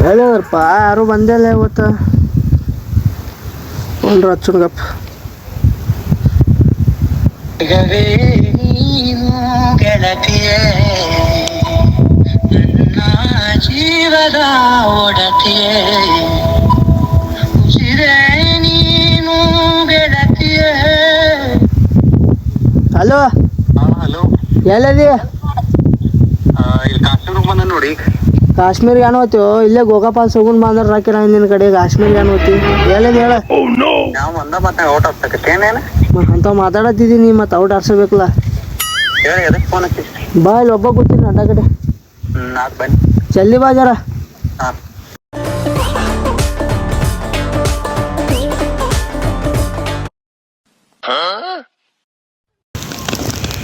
ಹೇಳಿದ್ರಪ್ಪ ಯಾರು ಬಂದಿಲ್ಲ ಇವತ್ತು? ನೋಡ್ರಿ ಹಚ್ಚುಣ್ಗಪ್ಪ ಜೀವದ ಒಡತಿಯೇ. ಉಸಿರೇ ಹಲೋ? ಹಲೋ. ಎಲ್ಲದಿ? ಇಲ್ಲಿ ಕಾಶ್ಮೀರ ಬಂದ ನೋಡಿ. ಕಾಶ್ಮೀರ್ ಏನು ಹೋಗ್ತೀವೋ ಇಲ್ಲೇ ಗೋಕಾಪಾಲ್ ಸಗುನ್ ಬಂದ್ರ ರಾಕಿರ ನಿನ್ನ ಕಡೆ ಕಾಶ್ಮೀರ್ ಏನು ಹೋಗ್ತಿ ಎಲ್ಲದಿ ಹೇಳ? ಅಂತ ಮಾತಾಡತ್ತಿದೀನಿ ಮತ್ತೆ ಔಟ್ ಆಡ್ಸಬೇಕಲ್ಲ. ಬಾ ಇಲ್ಲಿ ಒಬ್ಬ ಕೂತೀನಿ ಅಡ್ಡ ಕಡೆ. ಜಲ್ದಿ ಬಾ ಜರ.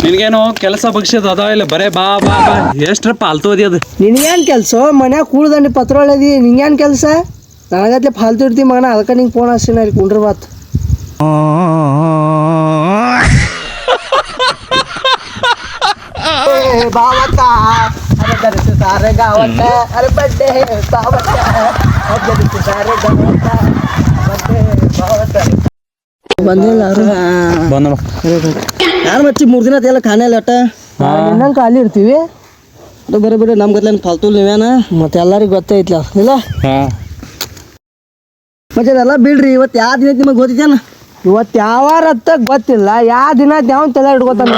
ನಿನಗೇನು ಕೆಲಸ ಬಗ್ಸದ ಅದಾವ ಇಲ್ಲ? ಬರೇ ಬಾ ಬಾ ಬಾ. ಎಷ್ಟ್ರ ಪಾಲ್ತು ಅದಿ ಅದು? ನಿನ್ಗೇನು ಕೆಲಸ? ಮನ್ಯಾಗ ಕೂಳ್ದಂಡಿ ಪತ್ರೊಳದಿ ನಿಂಗೇನು ಕೆಲಸ? ನನಗತ್ಲೆ ಫಾಲ್ತು ಇರ್ತಿ ಮಗನ. ಅದಕ್ಕೆ ನಿಂಗೆ ಫೋನ್ ಹಚ್ತೀನಿ ಅಲ್ಲಿ ಕುಂಡ್ರ ಬಾತ್. ಬಂದಿಲ್ಲ ಬಂದ ಯಾರು ಮಚ್ಚಿ ಮೂರು ದಿನ ಎಲ್ಲ ಖಾನೆ ಇಲ್ಲ ಇನ್ನಂಗೆ ಖಾಲಿ ಇರ್ತೀವಿ. ಅದು ಬರೀ ಬರೀ ನಮ್ಗೆ ಗತ್ಲೆ ಫಾಲ್ತು ನೀವೇನ? ಮತ್ತೆ ಎಲ್ಲರಿಗೂ ಗೊತ್ತೈತ್ಲ ಇಲ್ಲ? ಮತ್ತೆ ಅದೆಲ್ಲ ಬಿಡ್ರಿ ಇವತ್ತು ಯಾವ ದಿನ ನಿಮಗೆ ಗೊತ್ತಿದ್ದೇನ ಇವತ್ತು ಯಾವ ರತ್ತ ಗೊತ್ತಿಲ್ಲ ಯಾವ ದಿನ ಯಾವ ತಲೆ ಹಿಡ್ಕೊತಾನ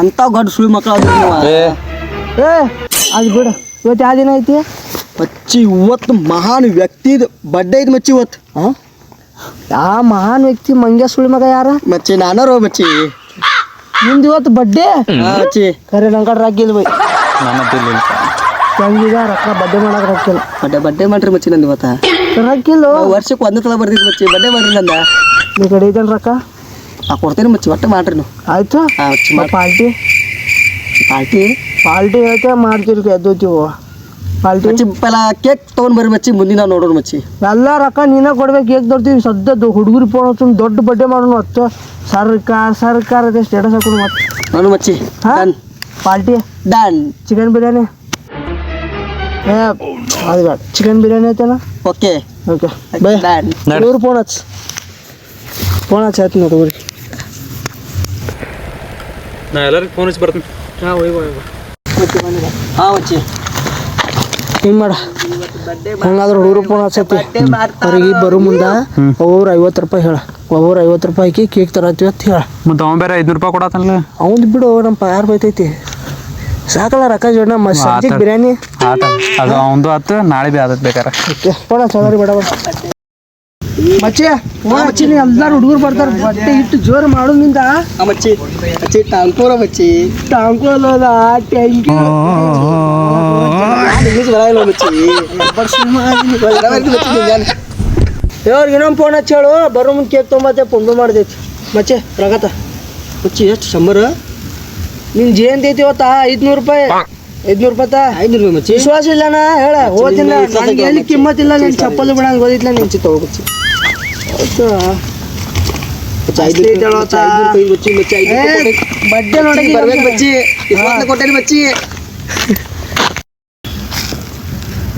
ಅಂತ ಗಡ್ ಸುಳಿ ಮಕ್ಕಳು ಏ. ಏ ಅದು ಬಿಡು. ಇವತ್ತು ಯಾವ ದಿನ ಐತಿ? ಮಚ್ಚಿ ಇವತ್ತು ಮಹಾನ್ ವ್ಯಕ್ತಿದ ಬಡ್ಡೆ ಐತಿ ಮಚ್ಚಿ ಇವತ್ತು ಹಾಂ ಯಾವ ಮಹಾನ್ ವ್ಯಕ್ತಿ ಮಂಗ್ಯ ಸುಳಿ ಮಗ ಯಾರ? ಮಚ್ಚಿ ನಾನಾರೋ ಮಚ್ಚಿ. ನಿಮ್ದು ಇವತ್ತು ಬಡ್ಡೆ ಕರೆ ನಂಗೆ ರಾಕಿಲ್ ಬೈ ನನ್ನ ತಿಳಿ ತಂಗಿಗ ರೊಕ್ಕ ಬಡ್ಡೆ ಮಾಡಕ್ ರೊಕ್ಕಿಲ್ಲ ಬಡ್ಡೆ ಬಡ್ಡೆ ಮಾಡ್ರಿ ಮಚ್ಚಿ ನಂದು ಇವತ್ತ. ರೊಕ್ಕಿಲ್ಲ ವರ್ಷಕ್ಕೆ ಒಂದೇ ಸಲ ಬರ್ದಿದ್ದು ಮಚ್ಚಿ. ಬಡ್ಡೆ ಮಾಡ್ರಿ ನಂದ. ನೀ ಕಡೆ ಐತೇನು ರೊಕ್ಕ? ಆ ಕೊಡ್ತೇನೆ ಮಚ್ಚಿ ಒಟ್ಟೆ ಮಾಡ್ರಿ ನೀವು. ಆಯ್ತು? ಪಾಲ್ಟಿ ಪಾಲ್ಟಿ ಪಾಲ್ಟಿ ಐತೆ ಮಾಡ್ತಿರ್ಕ ಎದ್ದೋತೀವು ಪಾಲ್ಟಿ ಮಚ್ಚಿ ಪೆಲ ಕೇಕ್ ತೊಗೊಂಡ್ ಬರ್ರಿ ಮಚ್ಚಿ ಮುಂದಿನ ನೋಡೋಣ ಮಚ್ಚಿ. ಎಲ್ಲ ರೊಕ್ಕ ನೀನೇ ಕೊಡ್ಬೇಕು ಕೇಕ್ ದೊಡ್ತೀವಿ ಸದ್ಯ ಹುಡುಗರು ಫೋನ್ ಹಚ್ಚು ದೊಡ್ಡ ಬಡ್ಡೆ ಮಾಡೋಣ ಹತ್ತು ಸರ್ಕಾರ ಸರ್ಕಾರದ ಸ್ಟೇಟಸ್ ಹಾಕೊಂಡು ಮತ್ತೆ. ನಾನು ಮಚ್ಚಿ ಹಾಂ? Done. Party done. Chicken biryani? ಏ ಅದು ಬೇಡ. ಚಿಕನ್ ಬಿರಿಯಾನಿ ಐತೆನ? ಓಕೆ. ಓಕೆ. ಬೈ. ಹುಡುಗರು ಫೋನ್ ಹಚ್ಚ. ಫೋನ್ ಹಚ್ಚಿ ಆಯ್ತು ನೋಡಿ ಹುಡುಗರಿಗೆ ನಾ ಎಲ್ಲರಿಗೂ ಫೋನ್ ಹಚ್ಚಿ ಬರ್ತೀನಿ. ಹಾಂ ಹೋಗಿ ಹಾ ಮಚ್ಚಿ. ಹಿಂಗೆ ಮಾಡ. ಹಂಗಾದ್ರೆ ಹುಡುಗರು ಫೋನ್ ಹಚ್ಚತಿ ಅವ್ರಿಗೆ ಬರೋ ಮುಂದೆ. ಒಬ್ಬೊಬ್ರು ಐವತ್ತು ರೂಪಾಯಿ ಹೇಳ. ಒಬ್ಬೊಬ್ರು ಐವತ್ತು ರೂಪಾಯಿ ಹಾಕಿ ಕೇಕ್ ತರತ್ತೀವಿ ಅಂತ ಹೇಳ. ಮತ್ತು ಅವ್ನು ಬೇರೆ ಐದುನೂರು ರೂಪಾಯಿ ಕೊಡತ್ತಲ್ಲ ಅವ್ನು ಬಿಡು ನಮ್ಮ ಪಾರ್ ಬೈತೈತಿ. ಸಾಕಲ್ಲ ರೊಕ್ಕ ಜೋಡ ಮಸ್ತ್ ಸಂಜೆಗೆ. ಬಿರಿಯಾನಿ. ಆತ ಅದು ಅವಂದು ಆತು ನಾಳೆ ಬಿ ಆದತ್ ಬೇಕಾರೆ. ಓಕೆ ಪಡ ಚಲರಿ ಬೇಡ ಬೇಡ. ಮಚ್ಚೆ ಮಚ್ಚಿ ಎಲ್ಲಾರು ಹುಡುಗರು ಬರ್ತಾರೆ ಬಟ್ಟೆ ಇಟ್ಟು ಜೋರು ಮಾಡೋದ್ರಿಂದ ಹಾ ಮಚ್ಚಿ ಮಚ್ಚಿ ಟಾಂಕೂರ ಮಚ್ಚಿ ಟಾಂಕೋಲೋದ ಟ್ಯಾಂಕಿ ಇಂಗ್ಲೀಷ್ ಬರಲ್ಲ ಮಚ್ಚಿ ಇವ್ರಿಗೆ ಇನ್ನೊಂದು ಫೋನ್ ಹಚ್ಚಿ ಹೇಳು ಬರೋ ಮುಂದೆ ಕೇಕ್ ತೊಗೊಂಬತ್ತೆ ಪುಂಡು ಮಾಡ್ದೈತಿ ಮಚ್ಚೆ ಪ್ರಗತ ಮಚ್ಚಿ ಎಷ್ಟು ಶಂಬರ ನಿನ್ ಜೇನ್ ಐತಿ ಇವತ್ತ ಐದ್ನೂರು ರೂಪಾಯಿ ಐದ್ನೂರು ರೂಪಾಯಿ ತಾ ಐನೂರು ರೂಪಾಯಿ ಮಚ್ಚಿ ವಿಶ್ವಾಸ ಇಲ್ಲನ ಹೇಳ ಹೋದಿಲ್ಲ ನಿನ್ನ ವಿಶ್ವಾಸ ನನಗೆ ಎಲ್ಲಿ ಮಚ್ಚಿ. ಕಿಮ್ಮತ್ತಿಲ್ಲ ನಿನ್ ಚಪ್ಪಲ್ ಬಿಡಂಗ್ ಓದಿತ್ಲ ನಿನ್ ಮಚ್ಚಿ ತಗೋಬಚ್ಚಿ ಹೌದಾ?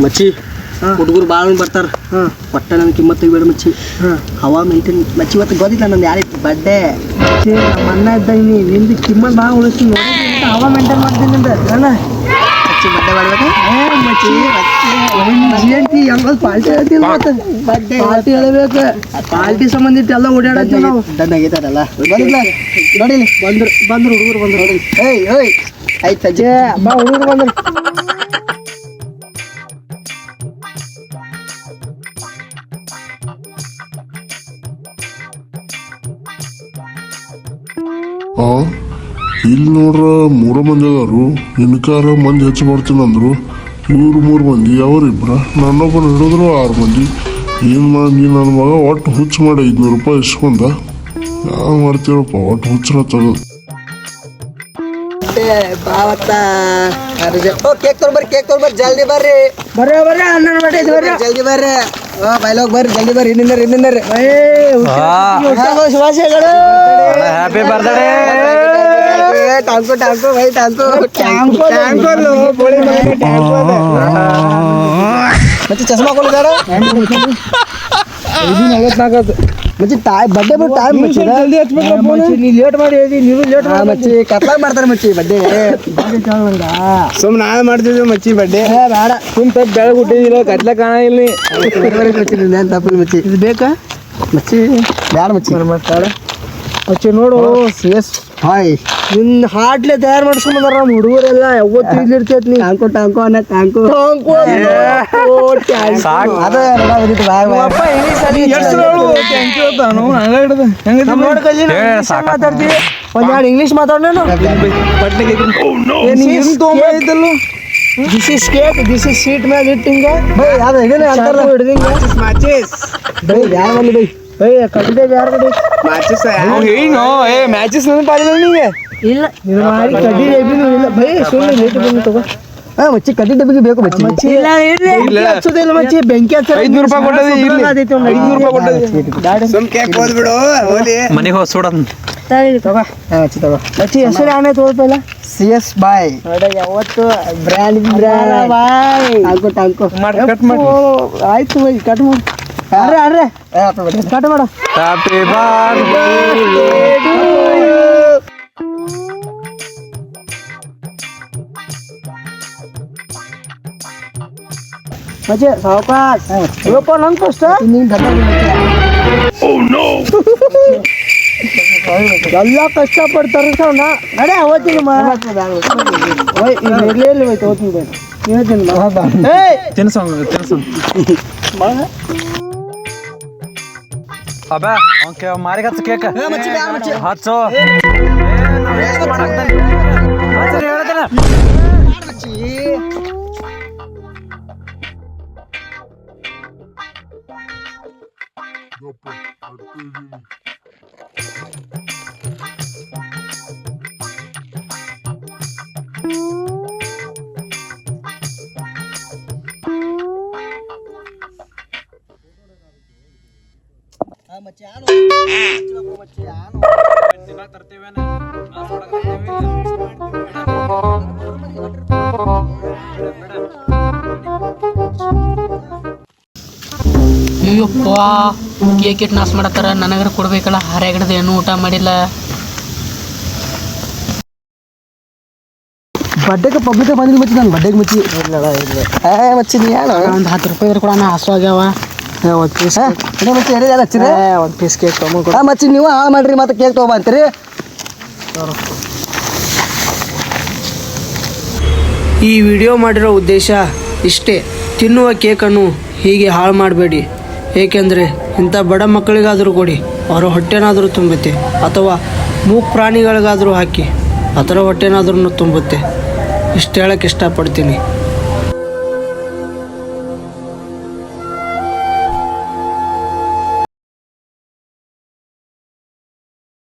ಮಚ್ಚಿ. ಹುಡುಗರು ಭಾಳ ಬರ್ತಾರ. ಒಟ್ಟ ನನ್ ಕಿಮ್ಮತ್ ಬೇಡ ಮಚ್ಚಿ ಹವಾ ಮೇಂಟೈನ್ ಮಚ್ಚಿ ಇವತ್ತು ಗೊತ್ತಿಲ್ಲ ನಂದು ಯಾರಿ ಬಡ್ಡೆ. ನಮ್ಮ ಅಣ್ಣ ಇದ್ದ ನಿಂದು ಕಿಮ್ಮತ್ ಭಾಳ ಉಳಿಸ್ತೀನಿ ಹವಾ ಮೇಂಟೈನ್ ಮಾಡ್ತೀನಿ ನಿಂದ. ಅಣ್ಣ. ಮಚ್ಚಿ. ಮಾಡ್ಬೇಕು ಏ ಮಚ್ಚಿ. ಹೆಂಗಲ್ ಹೇಳ್ತಿಲ್ಲ ಮತ್ತೆ. ಹೇಳ್ಬೇಕು. ಪಾರ್ಟಿ ಸಂಬಂಧಿತ ಎಲ್ಲ ಓಡಾಡತ್ತೀವಿ ನಾವು. ಆಗೈತಲ್ಲ ಬಂದಿಲ್ಲ. ನೋಡಿಲಿ ಬಂದ್ರು ಬಂದ್ರು ಹುಡುಗರು ಬಂದ್ರು. ನೋಡಿ ಏಯ್ ಏಯ್. ಆಯ್ತು ಸಜ್ಜೆ. ಬಾ ಹುಡುಗರು ಬಂದ್ರು. ಆ ಇಲ್ಲಿ ನೋಡ್ರ ಮೂರ ಮಂದಿ ಅದಾರು ಇನ್ಕಾರ ಮಂದಿ ಹೆಚ್ಚು ಮಾಡ್ತೀನಿ ಅಂದರು ಮೂರು ಮೂರು ಮಂದಿ ಅವರಿಬ್ರ ನನ್ನೊಬ್ಬನ ಹಿಡಿದ್ರು ಆರು ಮಂದಿ ಏನು ಮಾಡಿ ನನ್ನ ಮಗ ಒಟ್ಟು ಹುಚ್ಚು ಮಾಡಿ ಐದುನೂರು ರೂಪಾಯಿ ಇಸ್ಕೊಂಡ ಯಾವ ಮಾಡ್ತೀರಪ್ಪ ಒಟ್ಟು ಹುಚ್ಚರ ಓ ಕೇಕ್ ತೊಗೊಂಬರ್ರಿ ಕೇಕ್ ತೊಗೊಂಬರ್ರಿ ಜಲ್ದಿ ಬರ್ರಿ ಬರ್ರಿ ಬರ್ರಿ ಅಣ್ಣನ ಬರ್ಡೇ ಬರ್ರಿ ಜಲ್ದಿ ಬರ್ರಿ ಓ ಬೈಲೋಗ್ ಬರ್ರಿ ಜಲ್ದಿ ಬರ್ರಿ ಇನ್ನಿಂದ ಇನ್ನಿಂದ happy birthday thank you thank you bye thank you thank you ಮತ್ತೆ ಚಸ್ಮಾ ಹಾಕೊಳ್ಳಿ ಮತ್ತೆ ತಾಯಿ ಬಡ್ಡೆ ಬಿಟ್ಟು ಟೈಮ್ ಮಚ್ಚಿ ನೀ ಲೇಟ್ ಮಾಡಿ ನೀವು ಲೇಟ್ ಮಾಡಿ ಮಚ್ಚಿ ಕತ್ಲಾಗ ಮಾಡ್ತಾರೆ ಮಚ್ಚಿ ಬಡ್ಡೆ ಸುಮ್ ನಾಳೆ ಮಾಡ್ತಿದ್ವಿ ಮಚ್ಚಿ ಬಡ್ಡೆ ಬೇಡ ಸುಮ್ ತಪ್ಪು ಬೆಳಗ್ಗೆ ಹುಟ್ಟಿದಿಲ್ಲ ಕತ್ಲೆ ಕಾಣ ಇಲ್ಲಿ ಮಚ್ಚಿ ನಿಂದೇನು ತಪ್ಪಿಲ್ಲ ಮಚ್ಚಿ ಇದು ಬೇಕಾ ಮಚ್ಚಿ ಬೇಡ ಮಚ್ಚಿ ಬೇಡ ಮಚ್ಚಿ ನೋಡು ಎಸ್ ಹಾಯ್. ನಿನ್ನ ಹಾಟ್ಲೆ ತಯಾರು ಮಾಡಿಸ್ಕೊಂಬಂದಾರ ನಮ್ಮ ಹುಡುಗರೆಲ್ಲ ಯಾವತ್ತು ಇಲ್ಲಿರ್ತೈತಿ ನೀ? ಟ್ಯಾಂಕು ಟ್ಯಾಂಕು ಅನ್ನೋ ಟ್ಯಾಂಕು ಸಾಕು. ಅದ ಮಾತಾಡ್ತೀವಿ ಒಂದೆರಡು ಇಂಗ್ಲೀಷ್ ಮಾತಾಡೋಣ this is cake this is seat ಮೇಲೆ ಇಟ್ಟಿಂಗ. ಬೈ ಯಾವ್ದು ಇದನ್ನ ಅಂತಾರಲ್ಲ. ಹಿಡ್ದಿಂಗ. ಬೈ ಯಾರು ಬಂದು ಬೈ? ಬೈ ಕಟ್ಟಿದೆ ಯಾರು ಏನು? ಏ ಮ್ಯಾಚಸ್ ಇಲ್ಲ ಇದು ಮಾಡಿ ಕಡ್ಡಿ ಡಬ್ಬಿನೂ ಇಲ್ಲ. ಬೈ ಸುಮ್ಮನೆ ಬಂದು ತಗೋ. ಹಾ ಮಚ್ಚಿ ಕಡ್ಡಿ ಡಬ್ಬಿಗೆ ಬೇಕು ಮಚ್ಚಿ. ಮಚ್ಚಿ ಇಲ್ಲ ಹಚ್ಚೋದಿಲ್ಲ ಮಚ್ಚಿ ಬೆಂಕಿ ಹಚ್ಚ ಐದ್ನೂರು ರೂಪಾಯಿ ಕೊಟ್ಟದೆ ಇಲ್ಲಿ. ಐದ್ನೂರು ರೂಪಾಯಿ ಕೊಟ್ಟದೆ. ಸುಮ್ ಕೇಕ್ ಹೋದ್ಬಿಡು ಹೋಲಿ ಮನೆಗೆ ಹೋಗಿ ಸುಡನ್ ತಗೋ ಹಾ ಮಚ್ಚಿ ತಗೋ. ಮಚ್ಚಿ ಹೆಸರು ತಗೋಪಲ್ಲ ಸಿ ಎಸ್ ಬಾಯ್ ಯಾವತ್ತು ಬ್ರ್ಯಾಂಡ್ ಬ್ರ್ಯಾಂಡ್ ಬಾಯ್. ಟಾಂಕು ಮಾಡಿ ಕಟ್ ಮಾಡಿ ಆಯ್ತು ಬೈ ಕಟ್ ಮಾಡಿ. ಅರ್ರೆ ಅರ್ರೆ ಕಟ್ ಮಾಡು ಹ್ಯಾಪಿ ಬರ್ತ್ಡೇ ಮಚ್ಚಿ ಸಾವಕಾಶ ಇವಪ್ಪ ನನ್ ಕಷ್ಟ ಎಲ್ಲ ಕಷ್ಟ ಪಡ್ತಾರೆ ಸರ್ ನಾ ನಡೆ ಅವತ್ತಿನ ಇರ್ಲಿ ಇರ್ಲಿ ಹೋಯ್ತು ಅವತ್ತಿನ ಬೇಡ ಹೇಳ್ತೀನಿ ಏಯ್ ತಿನ್ಸಂಗ್ ತಿನ್ಸಂಗ್ ಅಯ್ಯಪ್ಪ ಕೇಕ್ ಇಟ್ಟು ನಾಶ ಮಾಡತ್ತಾರ? ನನಗರ ಕೊಡ್ಬೇಕಲ್ಲ ಹರ್ಯಾಗಡ್ದು ಏನು ಊಟ ಮಾಡಿಲ್ಲ. ಬಡ್ಡೆಗೆ ಪಬ್ಲಿಕ್ ಬಂದಿಲ್ಲ ಮಚ್ಚಿ ನಾನು ಬಡ್ಡೆಗೆ ಮಚ್ಚಿ. ಇಲ್ಲ ಇಲ್ಲ ಒಂದು ಹತ್ತು ರೂಪಾಯಿ ಕೂಡ ನಾ ಹಸು ಆಗ್ಯಾವ. ಒಂದು ಪೀಸ್ ಹಚ್ಚಿರಿ ಒಂದು ಪೀಸ್ ಕೇಕ್ ತೊಗೊಂಡು ಹಾಂ ಮಚ್ಚಿ ನೀವು ಹಾಳು ಮಾಡ್ರಿ ಮತ್ತೆ ಕೇಕ್ ತೊಗೊಂಬಂತೀರಿ ಈ ವಿಡಿಯೋ ಮಾಡಿರೋ ಉದ್ದೇಶ ಇಷ್ಟೇ. ತಿನ್ನುವ ಕೇಕನ್ನು ಹೀಗೆ ಹಾಳು ಮಾಡಬೇಡಿ. ಏಕೆಂದರೆ ಇಂಥ ಬಡ ಮಕ್ಕಳಿಗಾದರೂ ಕೊಡಿ ಅವರ ಹೊಟ್ಟೆನಾದರೂ ತುಂಬುತ್ತೆ. ಅಥವಾ ಮೂಕ್ ಪ್ರಾಣಿಗಳಿಗಾದರೂ ಹಾಕಿ ಅದರ ಹೊಟ್ಟೆನಾದ್ರೂ ತುಂಬುತ್ತೆ. ಇಷ್ಟು ಹೇಳಕ್ಕೆ ಇಷ್ಟಪಡ್ತೀನಿ.